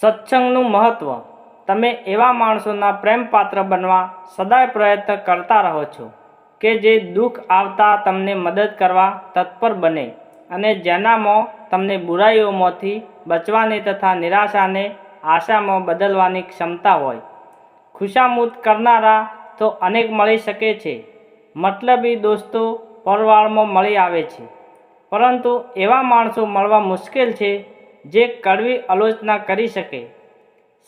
સત્સંગનું મહત્વ. તમે એવા માણસોના પ્રેમપાત્ર બનવા સદાય પ્રયત્ન કરતા રહો છો કે જે દુઃખ આવતા તમને મદદ કરવા તત્પર બને અને જેનામાં તમને બુરાઈઓમાંથી બચવાની તથા નિરાશાને આશામાં બદલવાની ક્ષમતા હોય. ખુશામૂત કરનારા તો અનેક મળી શકે છે. મતલબી દોસ્તો પરવાળમાં મળી આવે છે. પરંતુ એવા માણસો મળવા મુશ્કેલ છે જે કડવી આલોચના કરી શકે,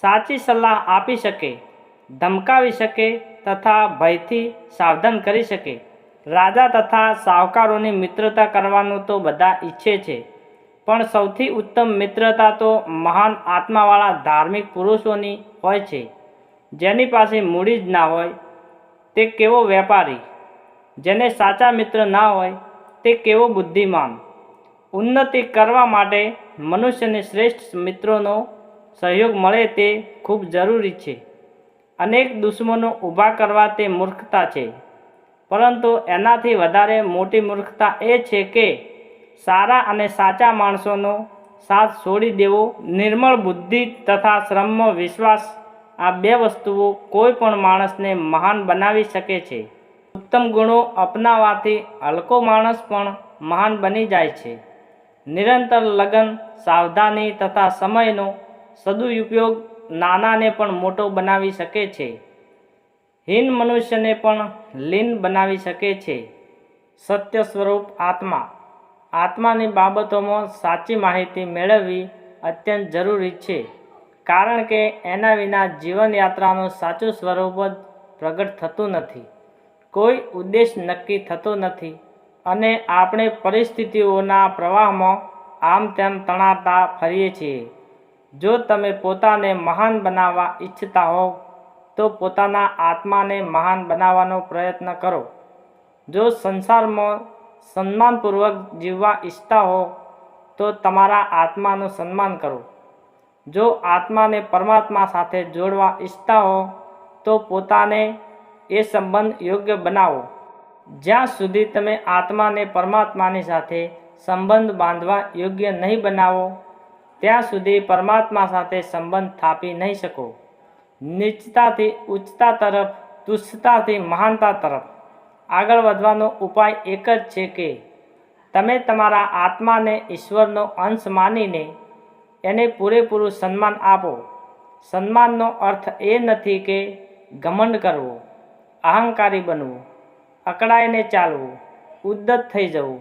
સાચી સલાહ આપી શકે, ધમકાવી શકે તથા ભયથી સાવધાન કરી શકે. રાજા તથા સાવકારોની મિત્રતા કરવાનું તો બધા ઈચ્છે છે, પણ સૌથી ઉત્તમ મિત્રતા તો મહાન આત્માવાળા ધાર્મિક પુરુષોની હોય છે. જેની પાસે મૂડી જ ના હોય, તે કેવો વેપારી? જેને સાચા મિત્ર ના હોય, તે કેવો બુદ્ધિમાન? ઉન્નતિ કરવા માટે મનુષ્યને શ્રેષ્ઠ મિત્રોનો સહયોગ મળે તે ખૂબ જરૂરી છે. અનેક દુશ્મનો ઊભા કરવા તે મૂર્ખતા છે. પરંતુ એનાથી વધારે મોટી મૂર્ખતા એ છે કે સારા અને સાચા માણસોનો સાથ છોડી દેવો નિર્મળ બુદ્ધિ તથા શ્રમમાં વિશ્વાસ આ બે વસ્તુઓ કોઈ પણ માણસને મહાન બનાવી શકે છે. ઉત્તમ ગુણો અપનાવવાથી હલકો માણસ પણ મહાન બની જાય છે. નિરંતર લગન, સાવધાની તથા સમયનો સદુપયોગ નાનાને પણ મોટો બનાવી શકે છે. હીન મનુષ્યને પણ લીન બનાવી શકે છે. સત્ય સ્વરૂપ આત્મા. આત્માની બાબતોમાં સાચી માહિતી મેળવવી અત્યંત જરૂરી છે. કારણ કે એના વિના જીવનયાત્રાનું સાચું સ્વરૂપ જ પ્રગટ થતું નથી. કોઈ ઉદ્દેશ નક્કી થતો નથી. અને આપણે પરિસ્થિતિઓના પ્રવાહમાં આમ તેમ તણાતા ફરીએ છીએ. જો તમે પોતાને મહાન બનાવવા ઈચ્છતા હોવ, તો પોતાના આત્માને મહાન બનાવવાનો પ્રયત્ન કરો. જો સંસારમાં સન્માનપૂર્વક જીવવા ઈચ્છતા હો તો તમારા આત્માનું સન્માન કરો. જો આત્માને પરમાત્મા સાથે જોડવા ઈચ્છતા હો તો પોતાને એ સંબંધ યોગ્ય બનાવો. જ્યાં સુધી તમે આત્માને પરમાત્માની સાથે સંબંધ બાંધવા યોગ્ય નહીં બનાવો, ત્યાં સુધી પરમાત્મા સાથે સંબંધ થાપી નહીં શકો. નીચતાથી ઉચ્ચતા તરફ તુચ્છતાથી મહાનતા તરફ. આગળ વધવાનો ઉપાય એક જ છે કે, તમે તમારા આત્માને ઈશ્વરનો અંશ માનીને એને પૂરેપૂરું સન્માન આપો. સન્માનનો અર્થ એ નથી કે ઘમંડ કરવો, અહંકારી બનવું. અકળાઈને ચાલવું ઉદ્દત થઈ જવું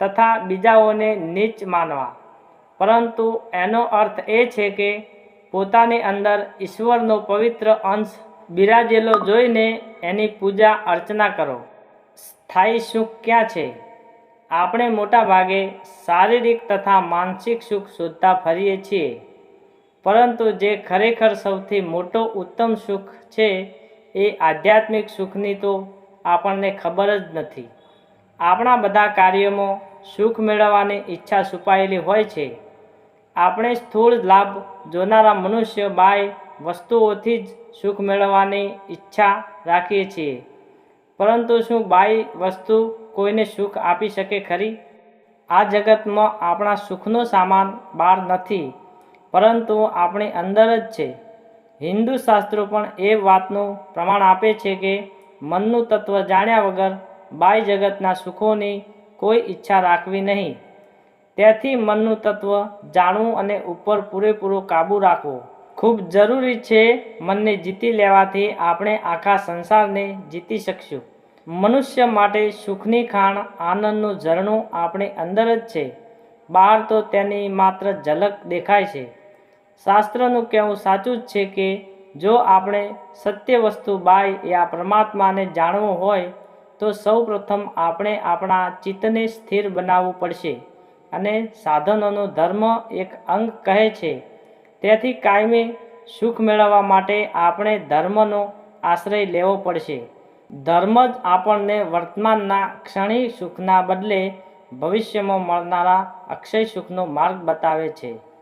તથા બીજાઓને નીચ માનવા. પરંતુ એનો અર્થ એ છે કે પોતાની અંદર ઈશ્વરનો પવિત્ર અંશ બિરાજેલો જોઈને એની પૂજા અર્ચના કરો. સ્થાયી સુખ ક્યાં છે? આપણે મોટા ભાગે શારીરિક તથા માનસિક સુખ શોધતા ફરીએ છીએ. પરંતુ જે ખરેખર સૌથી મોટો ઉત્તમ સુખ છે એ આધ્યાત્મિક સુખની તો આપણને ખબર જ નથી. આપણા બધા કાર્યોમાં સુખ મેળવવાની ઈચ્છા છુપાયેલી હોય છે. આપણે સ્થૂળ લાભ જોનારા મનુષ્ય બાય વસ્તુઓથી જ સુખ મેળવવાની ઈચ્છા રાખીએ છીએ. પરંતુ શું બાય વસ્તુ કોઈને સુખ આપી શકે ખરી? આ જગતમાં આપણા સુખનો સામાન બહાર નથી, પરંતુ આપણી અંદર જ છે. હિન્દુ શાસ્ત્રો પણ એ વાતનું પ્રમાણ આપે છે કે મનનું તત્વ જાણ્યા વગર બાહ્ય જગતના સુખોની કોઈ ઈચ્છા રાખવી નહીં. તેથી મનનું તત્વ જાણવું અને ઉપર પૂરેપૂરો કાબૂ રાખવો ખૂબ જરૂરી છે મનને જીતી લેવાથી આપણે આખા સંસારને જીતી શકશું. મનુષ્ય માટે સુખની ખાણ આનંદનું ઝરણું આપણી અંદર જ છે. બહાર તો તેની માત્ર ઝલક દેખાય છે. શાસ્ત્રનું કહેવું સાચું જ છે કે જો આપણે સત્ય વસ્તુ બાય યા પરમાત્માને જાણવું હોય, તો સૌ પ્રથમ આપણે આપણા ચિત્તને સ્થિર બનાવવું પડશે અને સાધનોનો ધર્મ એક અંગ કહે છે. તેથી કાયમી સુખ મેળવવા માટે આપણે ધર્મનો આશ્રય લેવો પડશે. ધર્મ જ આપણને વર્તમાનના ક્ષણિક સુખના બદલે ભવિષ્યમાં મળનારા અક્ષય સુખનો માર્ગ બતાવે છે.